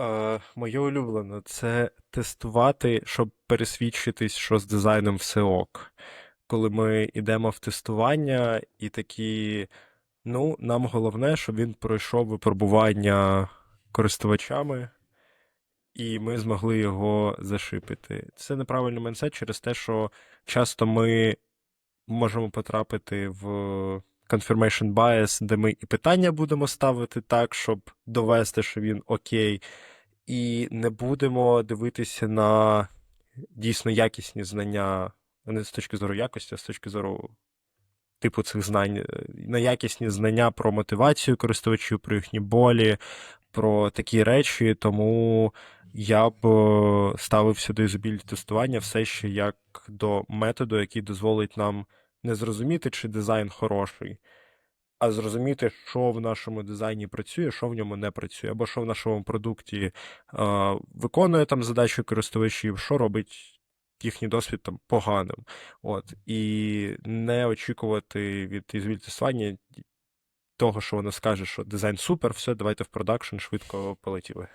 Е, моє улюблене це тестувати, щоб пересвідчитись, що з дизайном все ок. Коли ми йдемо в тестування і такі, ну, нам головне, щоб він пройшов випробування користувачами, і ми змогли його зашипити. Це неправильний менсет через те, що часто ми можемо потрапити в confirmation bias, де ми і питання будемо ставити так, щоб довести, що він окей, і не будемо дивитися на дійсно якісні знання, не з точки зору якості, а з точки зору типу цих знань, е, на якісні знання про мотивацію користувачів, про їхні болі, про такі речі. Тому я б е, ставив сюди юзабіліті тестування все ще як до методу, який дозволить нам не зрозуміти, чи дизайн хороший, а зрозуміти, що в нашому дизайні працює, що в ньому не працює, або що в нашому продукті е, виконує там задачі користувачів, що робить їхній досвід там поганим. От. І не очікувати від юзабіліті тестування того, що воно скаже, що дизайн супер, все, давайте в продакшн швидко полетіли.